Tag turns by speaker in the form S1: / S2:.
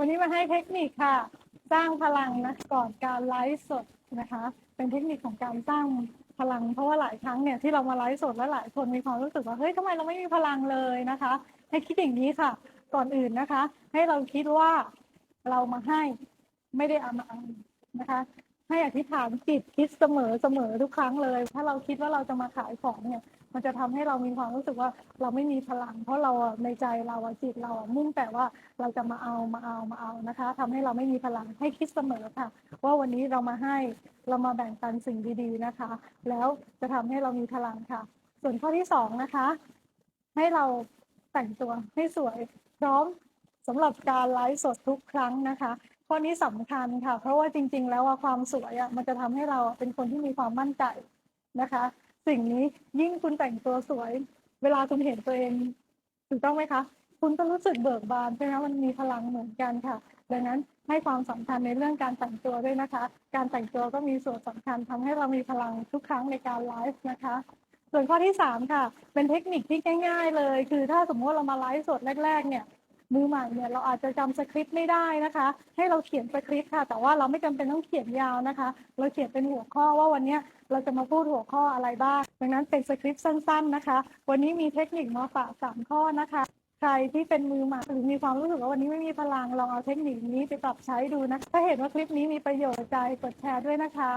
S1: วันนี้มาให้เทคนิคค่ะ สร้างพลังนะก่อนการไลฟ์สดนะคะ เป็นเทคนิคของการสร้างพลังเพราะว่าหลายครั้งเนี่ยที่เรามาไลฟ์สดและหลายคนมีความรู้สึกว่าเฮ้ยทำไมเราไม่มีพลังเลยนะคะ ให้คิดอย่างนี้ค่ะ ก่อนอื่นนะคะ ให้เราคิดว่าเรามาให้ไม่ได้เอามาเอานะคะ ให้อธิษฐานจิตคิดเสมอเสมอทุกครั้งเลย ถ้าเราคิดว่าเราจะมาขายของเนี่ย มันจะทำให้เรามีความรู้สึกว่าเราไม่มีพลัง เพราะเราในใจเราจิตเรามุ่งแต่ว่าเราจะมาเอามาเอามาเอานะคะทำให้เราไม่มีพลังให้คิดเสมอค่ะ ว่าวันนี้เรามาให้เรามาแบ่งปันสิ่งดีๆนะคะ แล้วจะทำให้เรามีพลังค่ะ ส่วนข้อที่สองนะคะ ให้เราแต่งตัวให้สวยพร้อมสำหรับการไลฟ์สดทุกครั้งนะคะ ข้อนี้สำคัญค่ะ เพราะว่าจริง ๆ แล้วว่าความสวยมันจะทำให้เราเป็นคนที่มีความมั่นใจนะคะ สิ่งนี้ยิ่งคุณแต่งตัวสวย เวลาคุณเห็นตัวเองถูกต้องไหมคะ คุณก็รู้สึกเบิกบานใช่ไหมมันมีพลังเหมือนกันค่ะ ดังนั้นให้ความสำคัญในเรื่องการแต่งตัวด้วยนะคะ การแต่งตัวก็มีส่วนสำคัญทำให้เรามีพลังทุกครั้งในการไลฟ์นะคะ ส่วนข้อที่สามค่ะ เป็นเทคนิคที่ง่าย ๆ เลย คือถ้าสมมติเรามาไลฟ์สดแรก ๆ เนี่ย มือใหม่เนี่ยเราอาจจะจำสคริปต์ไม่ได้นะคะ ให้เราเขียนสคริปต์ค่ะ แต่ว่าเราไม่จำเป็นต้องเขียนยาวนะคะ เราเขียนเป็นหัวข้อว่าวันนี้เราจะมาพูดหัวข้ออะไรบ้างดังนั้นเป็นสคริปต์สั้น ๆนะคะ วันนี้มีเทคนิคมาฝากสามข้อนะคะ ใครที่เป็นมือใหม่หรือมีความรู้สึกว่าวันนี้ไม่มีพลังลองเอาเทคนิคนี้ไปปรับใช้ดูนะถ้าเห็นว่าคลิปนี้มีประโยชน์ใจกดแชร์ด้วยนะคะ